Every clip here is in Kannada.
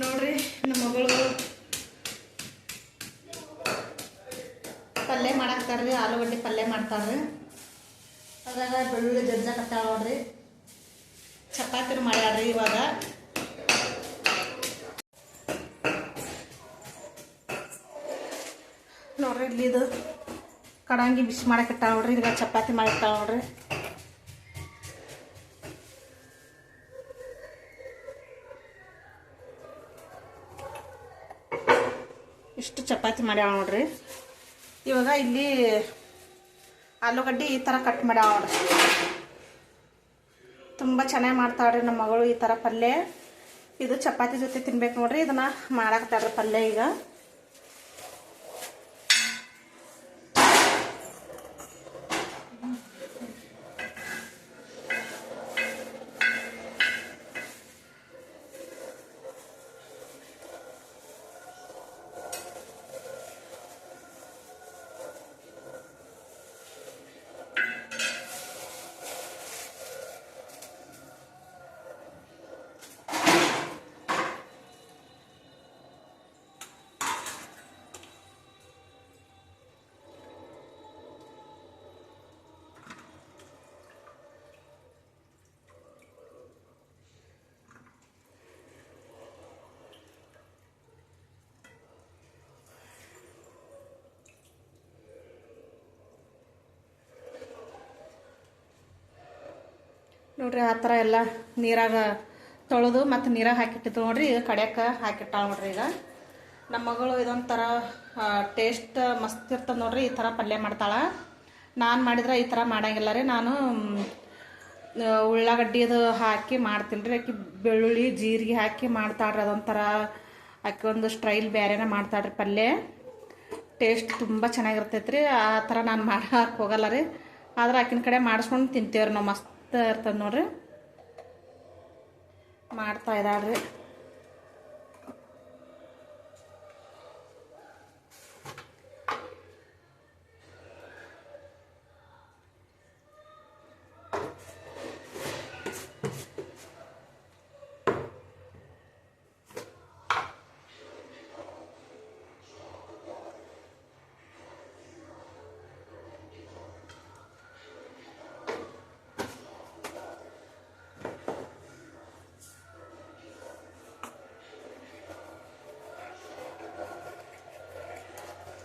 ನೋಡ್ರಿ, ನಮ್ಮ ಮಗಳು ಪಲ್ಯ ಮಾಡಾಕ್ತಾರ್ರಿ, ಆಲೂಗಡ್ಡೆ ಪಲ್ಯ ಮಾಡ್ತಾರ್ರಿ. ಅದ್ರಾಗ ಬೆಳ್ಳುಳ್ಳಿ ಜಜ್ಜಾಕತ್ತಾಳ ನೋಡ್ರಿ. ಚಪಾತಿ ಮಾಡ್ಯಾಡ್ರಿ ಇವಾಗ. ನೋಡ್ರಿ ಇಲ್ಲಿ ಇದು ಕಡಂಗಿ ಬಿಸಿ ಮಾಡಕ್ಕಿಟ್ಟಾಳ ನೋಡ್ರಿ ಈಗ ಚಪಾತಿ ಮಾಡಿರ್ತಾಳ ನೋಡ್ರಿ. ಚಪಾತಿ ಮಾಡ್ಯಾವ ನೋಡ್ರಿ. ಇವಾಗ ಇಲ್ಲಿ ಆಲೂಗಡ್ಡೆ ಈ ಥರ ಕಟ್ ಮಾಡ್ಯಾವ ನೋಡ್ರಿ. ತುಂಬ ಚೆನ್ನಾಗಿ ಮಾಡ್ತಾಳ್ರಿ ನಮ್ಮ ಮಗಳು ಈ ಥರ ಪಲ್ಯ. ಇದು ಚಪಾತಿ ಜೊತೆ ತಿನ್ಬೇಕು ನೋಡ್ರಿ, ಇದನ್ನ ಮಾಡಾಕ್ತಾಳ್ರಿ ಪಲ್ಯ ಈಗ. ನೋಡ್ರಿ, ಆ ಥರ ಎಲ್ಲ ನೀರಾಗ ತೊಳೆದು ಮತ್ತು ನೀರಾಗ ಹಾಕಿಟ್ಟಿದ್ದು ನೋಡ್ರಿ, ಈಗ ಕಡ್ಯಾಕ ಹಾಕಿಟ್ಟಾಳ ನೋಡ್ರಿ ಈಗ. ನಮ್ಮ ಮಗಳು ಇದೊಂಥರ ಟೇಸ್ಟ್ ಮಸ್ತ್ ಇರ್ತದೆ ನೋಡ್ರಿ, ಈ ಥರ ಪಲ್ಯ ಮಾಡ್ತಾಳೆ. ನಾನು ಮಾಡಿದ್ರೆ ಈ ಥರ ಮಾಡಂಗಿಲ್ಲ ರೀ, ನಾನು ಉಳ್ಳಾಗಡ್ಡಿದು ಹಾಕಿ ಮಾಡ್ತೀನಿ ರೀ, ಆಕೆ ಬೆಳ್ಳುಳ್ಳಿ, ಜೀರಿಗೆ ಹಾಕಿ ಮಾಡ್ತಾಳ್ರಿ ಅದೊಂಥರ ಆಕೆ ಒಂದು ಸ್ಟೈಲ್ ಬೇರೆನೇ ಮಾಡ್ತಾಳ್ರಿ ಪಲ್ಯ. ಟೇಸ್ಟ್ ತುಂಬ ಚೆನ್ನಾಗಿರ್ತೈತೆ ರೀ ಆ ಥರ ನಾನು ಮಾಡಕ್ಕೆ ಹೋಗಲ್ಲ ರೀ. ಆದ್ರೆ ಆಕಿನ ಕಡೆ ಮಾಡಿಸ್ಕೊಂಡು ತಿಂತೇವ್ರಿ ನಾವು ಮಸ್ತ್. ಇರ್ತದೆ ನೋಡ್ರಿ. ಮಾಡ್ತಾ ಇದ್ದಾಳ್ರಿ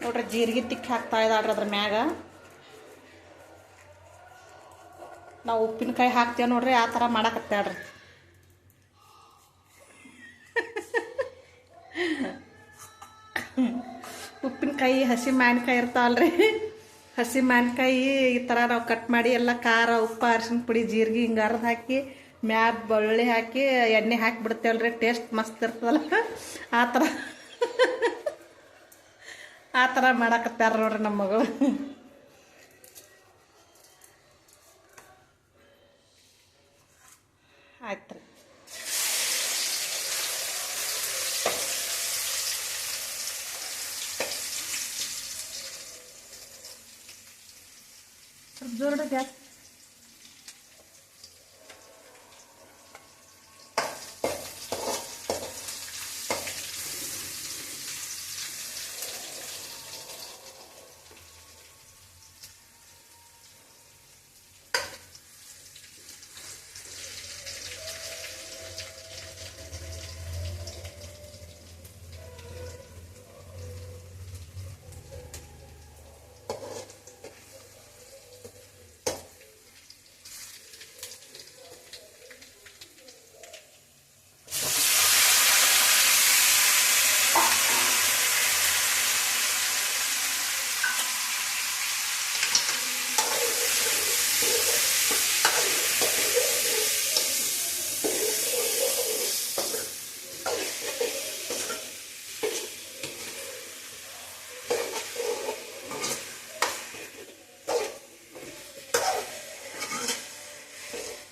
ನೋಡ್ರಿ, ಜೀರಿಗೆ ತಿಕ್ಕಿ ಹಾಕ್ತಾ ಇದ್ದಾಳ್ರಿ ಅದ್ರ ಮ್ಯಾಗ. ನಾವು ಉಪ್ಪಿನಕಾಯಿ ಹಾಕ್ತೇವೆ ನೋಡ್ರಿ, ಆ ಥರ ಮಾಡಕತ್ತಾಳ್ರಿ ಉಪ್ಪಿನಕಾಯಿ ಹಸಿ ಮಾವಿನಕಾಯಿ ಇರ್ತಾವಲ್ರಿ. ಹಸಿ ಮಾವಿನಕಾಯಿ ಈ ಥರ ನಾವು ಕಟ್ ಮಾಡಿ ಎಲ್ಲ ಖಾರ, ಉಪ್ಪು ಅರಿಶಿನ ಪುಡಿ, ಜೀರಿಗೆ ಹಿಂಗೆ ಅರ್ದು ಹಾಕಿ, ಮ್ಯಾಗ ಬೆಳ್ಳುಳ್ಳಿ ಹಾಕಿ, ಎಣ್ಣೆ ಹಾಕಿ ಬಿಡ್ತೇವಲ್ರಿ ಟೇಸ್ಟ್ ಮಸ್ತ್ ಇರ್ತದಲ್ಲ. ಆ ಥರ. ಆ ಥರ ಮಾಡಕತ್ತಾರ ನೋಡ್ರಿ ನಮ್ಮ ಮಗಳು. ಆಯ್ತು ರೀ ಸ್ವಲ್ಪ ಜೋರ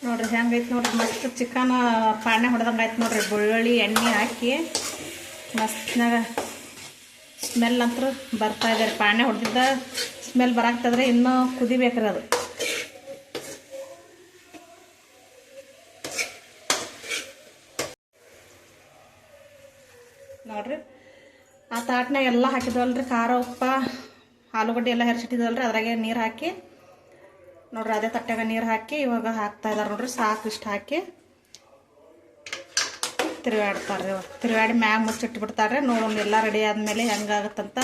ನೋಡ್ರಿ, ಹೆಂಗೈತೆ ನೋಡ್ರಿ, ಮಸ್ತ್ ಚಿಕನ್, ಪಾಣೆ ಹೊಡೆದಂಗೆ ಆಯ್ತು ನೋಡ್ರಿ, ಬೆಳ್ಳುಳ್ಳಿ, ಎಣ್ಣೆ ಹಾಕಿ ಮಸ್ತ್ನಾಗ ಸ್ಮೆಲ್ ಅಂತೂ ಬರ್ತಾ ರೀ, ಪಾಣೆ ಹೊಡೆದಿದ್ದ ಸ್ಮೆಲ್ ಬರಾಕ್ತದ್ರೆ, ಇನ್ನೂ ಕುದಿಬೇಕ್ರಿ ಅದು. ನೋಡ್ರಿ, ಆ ತಾಟ್ನಾಗ ಎಲ್ಲ ಹಾಕಿದ್ವಲ್ರಿ, ಖಾರ, ಉಪ್ಪ, ಆಲೂಗಡ್ಡೆ ಎಲ್ಲ ಹೆರ್ಸಿಟ್ಟಿದ್ವಲ್ರಿ, ಅದ್ರಾಗೆ ನೀರು ಹಾಕಿ ನೋಡ್ರಿ, ಅದೇ ತಟ್ಟೆಗೆ ನೀರು ಹಾಕಿ ಇವಾಗ ಹಾಕ್ತಾ ಇದಾರೆ ನೋಡ್ರಿ ಸಾಕು ಇಷ್ಟು ಹಾಕಿ ತಿರುಗಾಡ್ತಾರೆ. ತಿರುಗಾಡಿ ಮ್ಯಾಗ ಮುಚ್ಚಿಟ್ಬಿಡ್ತಾರೆ. ನೋಡೋಣ, ಎಲ್ಲ ರೆಡಿ ಆದಮೇಲೆ ಹೆಂಗಾಗತ್ತಂತ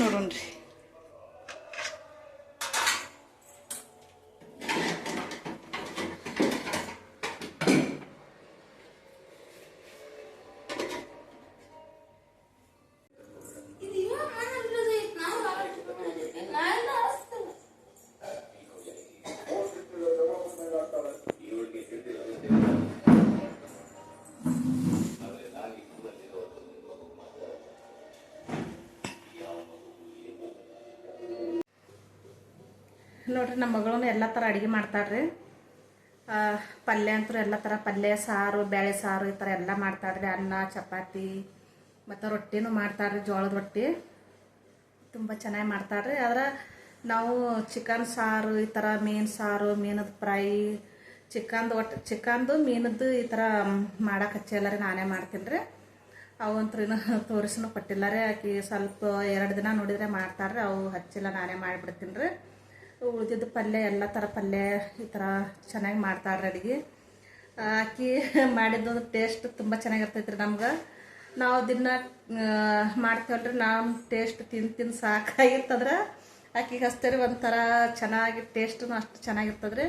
ನೋಡೋಣ್ರಿ. ನೋಡ್ರಿ ನಮ್ಮ ಮಗಳೂ ಎಲ್ಲ ಥರ ಅಡುಗೆ ಮಾಡ್ತಾಳ್ರಿ. ಪಲ್ಯ ಅಂತೂ ಎಲ್ಲ ಥರ ಪಲ್ಯ, ಸಾರು ಬೇಳೆ ಸಾರು ಈ ಥರ ಎಲ್ಲ ಮಾಡ್ತಾಳ್ರಿ. ಅನ್ನ, ಚಪಾತಿ, ಮತ್ತು ರೊಟ್ಟಿನೂ ಮಾಡ್ತಾಳ್ರಿ, ಜೋಳದ ರೊಟ್ಟಿ. ತುಂಬ ಚೆನ್ನಾಗಿ ಮಾಡ್ತಾಳ್ರಿ. ಆದ್ರೆ ನಾವು ಚಿಕನ್ ಸಾರು ಈ ಥರ ಮೀನು ಸಾರು, ಮೀನದ ಫ್ರೈ, ಚಿಕನ್ದು ಒಟ್ಟು ಚಿಕನ್ದು, ಮೀನದ್ದು ಈ ಥರ ಮಾಡಕ್ಕೆ ಹಚ್ಚಿಲ್ಲ ರೀ, ನಾನೇ ಮಾಡ್ತೀನಿ ರೀ ಅವಂತೂ ಇನ್ನೂ ತೋರಿಸಿನೂ ಕೊಟ್ಟಿಲ್ಲ ರೀ. ಆಕೆ ಸ್ವಲ್ಪ ಎರಡು ದಿನ ನೋಡಿದರೆ ಮಾಡ್ತಾರೆ ಅವು ಹಚ್ಚಿಲ್ಲ, ನಾನೇ ಮಾಡಿಬಿಡ್ತೀನಿ ರೀ ಉಳಿದಿದ್ದು ಪಲ್ಯ, ಎಲ್ಲ ಥರ ಪಲ್ಯ ಈ ಥರ ಚೆನ್ನಾಗಿ ಮಾಡ್ತಾಳ್ರಿ ಅಡುಗೆ. ಆಕಿ ಮಾಡಿದ್ದು ಟೇಸ್ಟ್ ತುಂಬ ಚೆನ್ನಾಗಿರ್ತೈತೆ ರೀ ನಮ್ಗೆ. ನಾವು ದಿನ ಮಾಡ್ತೇವಲ್ರಿ ನಮ್ಮ ಟೇಸ್ಟ್ ತಿಂದು ತಿಂದು ಸಾಕಾಗಿರ್ತದ್ರೆ ಆಕಿಗೆ ರೀ ಒಂಥರ ಚೆನ್ನಾಗಿ ಟೇಸ್ಟೂ ಅಷ್ಟು ಚೆನ್ನಾಗಿರ್ತದ್ರಿ.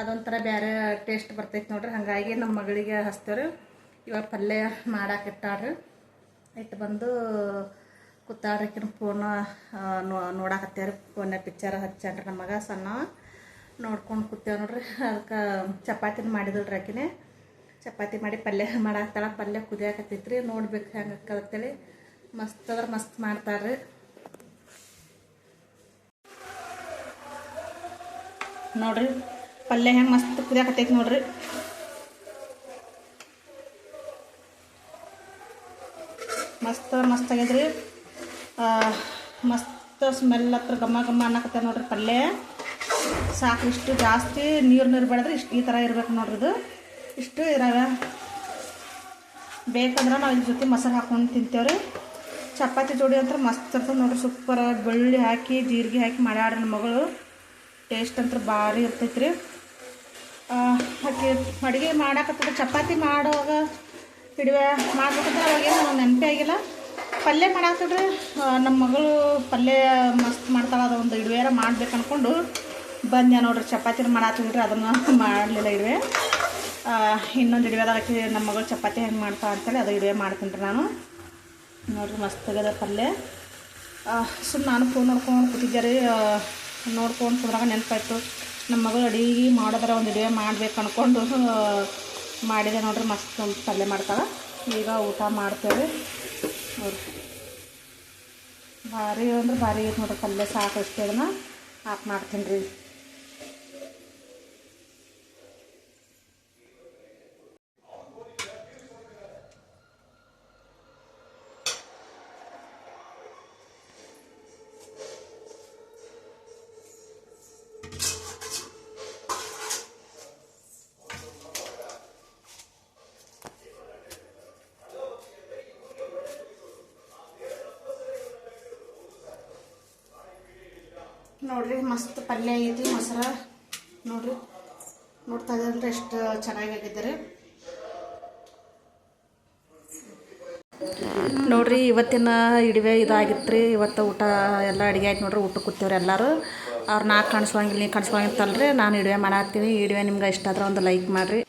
ಅದೊಂಥರ ಬೇರೆ ಟೇಸ್ಟ್ ಬರ್ತೈತೆ ನೋಡ್ರಿ. ಹಾಗಾಗಿ ನಮ್ಮ ಮಗಳಿಗೆ ಹಚ್ತೇವ್ರಿ. ಇವಾಗ ಪಲ್ಯ ಮಾಡಾಕಿಟ್ಟಾಳ್ರಿ ಇಟ್ಟು ಬಂದು ಕೂತಾಡ್ರಿಕಿನ ಫೋನ್ ನೋಡಾಕತ್ತೇವ್ರಿ ಫೋನ ಪಿಕ್ಚರ್ ಹಚ್ಚಾನ್ರಿ ನಮ್ಮ ಮಗ ಸಣ್ಣ. ನೋಡ್ಕೊಂಡು ಕೂತೇವೆ ನೋಡ್ರಿ. ಅದಕ್ಕೆ ಚಪಾತಿನ ಮಾಡಿದಳ್ರಿ ಆಕಿನೇ. ಚಪಾತಿ ಮಾಡಿ ಪಲ್ಯ ಮಾಡಾಕ್ತಾಳ ಪಲ್ಯ ಕುದಿಯಾಕತ್ತೈತ್ರಿ. ನೋಡ್ಬೇಕು ಹೆಂಗೆ ಅಂತೇಳಿ ಮಸ್ತ್ ಅದ್ರ ಮಸ್ತ್ ಮಾಡ್ತಾರ್ರಿ. ನೋಡ್ರಿ, ಪಲ್ಯ ಹೆಂಗೆ ಮಸ್ತ್ ಕುದಿಯಾಕತ್ತೈತಿ ನೋಡ್ರಿ. ಮಸ್ತ್ ಮಸ್ತ್ ಆಗ್ಯದ್ರಿ ಮಸ್ತ್ ಸ್ಮೆಲ್ ಹತ್ರ ಘಮ ಘಮ ಅನ್ನಕತ್ತೆ ನೋಡ್ರಿ ಪಲ್ಯ. ಸಾಕು ಇಷ್ಟು ಜಾಸ್ತಿ ನೀರು ನೀರು ಬೆಳೆದ್ರೆ ಇಷ್ಟು ಈ ಥರ ಇರ್ಬೇಕು ನೋಡ್ರಿ ಇದು. ಇಷ್ಟು ಇರಾಗ ಬೇಕಂದ್ರೆ ನಾವು ಇದ್ರ ಜೊತೆ ಮೊಸರು ಹಾಕೊಂಡು ತಿಂತೇವ್ರಿ. ಚಪಾತಿ ಜೋಡಿ ಅಂತ ಮಸ್ತ್ ಇರ್ತದೆ ನೋಡ್ರಿ ಸೂಪರ್ ಬೆಳ್ಳುಳ್ಳಿ ಹಾಕಿ, ಜೀರಿಗೆ ಹಾಕಿ ಮಾಡ್ಯಾಡ್ರಿ ನಮ್ಮ ಮಗಳು. ಟೇಸ್ಟ್ ಅಂತ ಭಾರಿ ಇರ್ತೈತೆ ರೀ ಹಾಕಿ ಅಡುಗೆ ಮಾಡಾಕತ್ತದ. ಚಪಾತಿ ಮಾಡುವಾಗ ಹಿಡಿವೆ ಮಾಡ್ಬೇಕಂದ್ರೆ ಅವಾಗೇನು ನೆನಪೇ ಆಗಿಲ್ಲ. ಪಲ್ಯ ಮಾಡಾಕ್ತಿಡ್ರಿ ನಮ್ಮ ಮಗಳು ಪಲ್ಯ ಮಸ್ತ್ ಮಾಡ್ತಾಳೆ, ಅದು ಒಂದು ಇಡುವೆರ ಮಾಡ್ಬೇಕು ಅಂದ್ಕೊಂಡು ಬಂದೆ ನೋಡ್ರಿ, ಚಪಾತಿನ ಮಾಡಾತಿಡ್ರಿ ಅದನ್ನು ಮಾಡಲಿಲ್ಲ ಇಡುವೆ ಇನ್ನೊಂದು ಇಡುವೆದಾಗ ಹಾಕಿ ನಮ್ಮ ಮಗಳು ಚಪಾತಿ ಹೆಂಗೆ ಮಾಡ್ತಾ ಅಂತೇಳಿ ಅದು ಇಡುವೆ ಮಾಡ್ತೀನಿ ರೀ ನಾನು. ನೋಡ್ರಿ, ಮಸ್ತ್ ಆಗ್ಯದ ಪಲ್ಯ. ಸುಮ್ಮನೆ ನಾನು ಫೋನ್ ನೋಡ್ಕೊಂಡು ಕೂತಿದ್ದೆ ರೀ ನೋಡ್ಕೊಂಡು ಕುದ್ರಾಗ ನೆನಪಾಯ್ತು. ನಮ್ಮ ಮಗಳು ಅಡಿಗೆ ಮಾಡೋದ್ರ ಒಂದು ಇಡುವೆ ಮಾಡ್ಬೇಕು ಅಂದ್ಕೊಂಡು ಮಾಡಿದೆ ನೋಡ್ರಿ, ಮಸ್ತ್ ಪಲ್ಯ ಮಾಡ್ತಾಳೆ. ಈಗ ಊಟ ಮಾಡ್ತೇವೆ. ನೋಡ್ರಿ ಭಾರಿ ಅಂದ್ರೆ ಭಾರಿ ಐತೆ ನೋಡ್ರಿ ಪಲ್ಯ ಸಾಕು ಅಷ್ಟೇ ಅದನ್ನ ಹಾಕಿ ಮಾಡ್ತೀನಿ ರೀ. ನೋಡ್ರಿ, ಮಸ್ತ್ ಪಲ್ಯ ಐತಿ, ಮೊಸರ. ನೋಡ್ರಿ, ನೋಡ್ತಾ ಇದ್ರೆ ಎಷ್ಟು ಚೆನ್ನಾಗಾಗಿದೆ ರೀ. ನೋಡ್ರಿ, ಇವತ್ತಿನ ಇಡಿವೆ ಇದಾಗಿತ್ತು ರೀ. ಇವತ್ತು ಊಟ ಎಲ್ಲ ಅಡುಗೆ ಆಯ್ತು ನೋಡ್ರಿ ಊಟ ಕೂತೇವ್ರಿ ಎಲ್ಲರೂ. ಅವ್ರು ನಾ ಕಾಣಿಸ್ವಂಗಿಲ್ಲ ನೀ ಕಾಣಿಸ್ವಂಗಿತ್ತಲ್ರಿ ನಾನು ಇಡಿವೆ ಮಾಡಾಕ್ತೀನಿ ಇಡುವೆ ನಿಮ್ಗೆ ಇಷ್ಟ ಆದ್ರೆ ಒಂದು ಲೈಕ್ ಮಾಡಿರಿ.